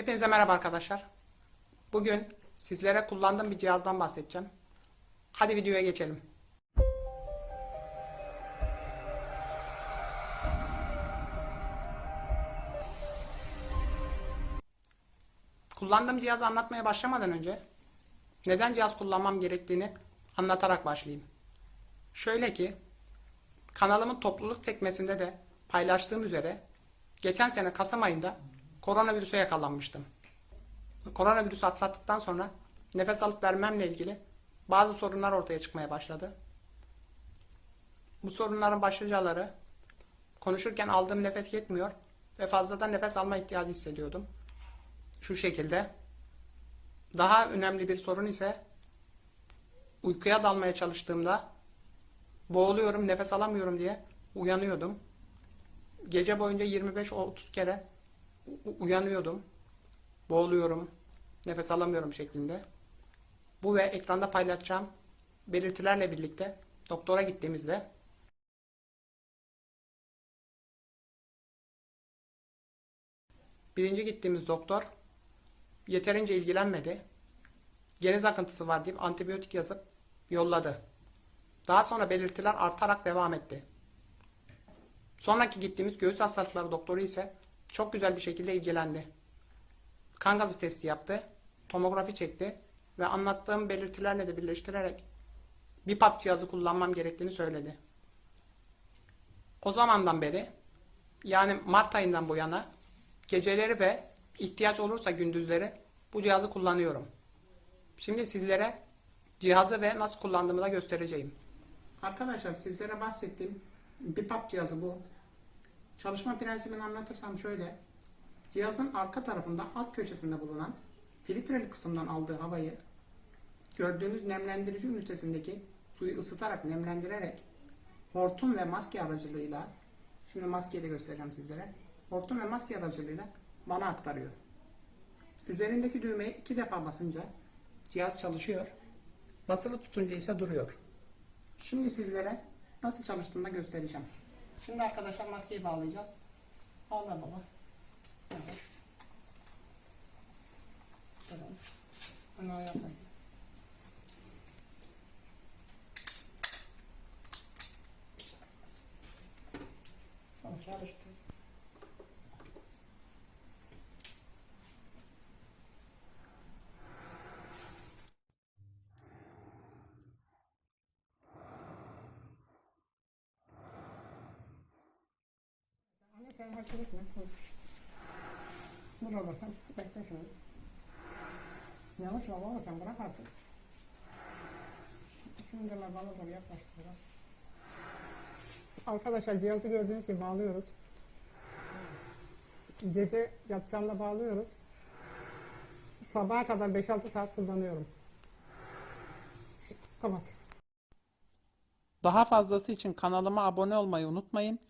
Hepinize merhaba arkadaşlar. Bugün sizlere kullandığım bir cihazdan bahsedeceğim. Hadi videoya geçelim. Kullandığım cihazı anlatmaya başlamadan önce neden cihaz kullanmam gerektiğini anlatarak başlayayım. Şöyle ki kanalımın topluluk sekmesinde de paylaştığım üzere geçen sene Kasım ayında koronavirüse yakalanmıştım. Koronavirüsü atlattıktan sonra nefes alıp vermemle ilgili bazı sorunlar ortaya çıkmaya başladı. Bu sorunların başlıcaları konuşurken aldığım nefes yetmiyor ve fazladan nefes alma ihtiyacı hissediyordum. Şu şekilde. Daha önemli bir sorun ise uykuya dalmaya çalıştığımda boğuluyorum, nefes alamıyorum diye uyanıyordum. Gece boyunca 25-30 kere uyanıyordum. Boğuluyorum, nefes alamıyorum şeklinde. Bu ve ekranda paylaşacağım belirtilerle birlikte doktora gittiğimizde birinci gittiğimiz doktor yeterince ilgilenmedi. Geniz akıntısı var deyip antibiyotik yazıp yolladı. Daha sonra belirtiler artarak devam etti. Sonraki gittiğimiz göğüs hastalıkları doktoru ise çok güzel bir şekilde ilgilendi. Kan gazı testi yaptı, tomografi çekti ve anlattığım belirtilerle de birleştirerek BiPAP cihazı kullanmam gerektiğini söyledi. O zamandan beri yani Mart ayından bu yana geceleri ve ihtiyaç olursa gündüzleri bu cihazı kullanıyorum. Şimdi sizlere cihazı ve nasıl kullandığımı da göstereceğim. Arkadaşlar sizlere bahsettiğim BiPAP cihazı bu. Çalışma prensibini anlatırsam şöyle. Cihazın arka tarafında alt köşesinde bulunan filtreli kısımdan aldığı havayı gördüğünüz nemlendirici ünitesindeki suyu ısıtarak nemlendirerek hortum ve maske aracılığıyla şimdi maskeyi de göstereceğim sizlere. Hortum ve maske aracılığıyla bana aktarıyor. Üzerindeki düğmeye iki defa basınca cihaz çalışıyor. Basılı tutunca ise duruyor. Şimdi sizlere nasıl çalıştığını da göstereceğim. Şimdi arkadaşlar maskeyi bağlayacağız. Bağla baba. Evet. Tamam. Onu ayağa sen hareket etme. Dur. Sen. Bekle şunu. Yanlış baba sen bırak artık. Şimdi bana doğru yaklaştı biraz. Arkadaşlar cihazı gördüğünüz gibi bağlıyoruz. Gece yatacağımda bağlıyoruz. Sabaha kadar 5-6 saat kullanıyorum. Kapat. Daha fazlası için kanalıma abone olmayı unutmayın.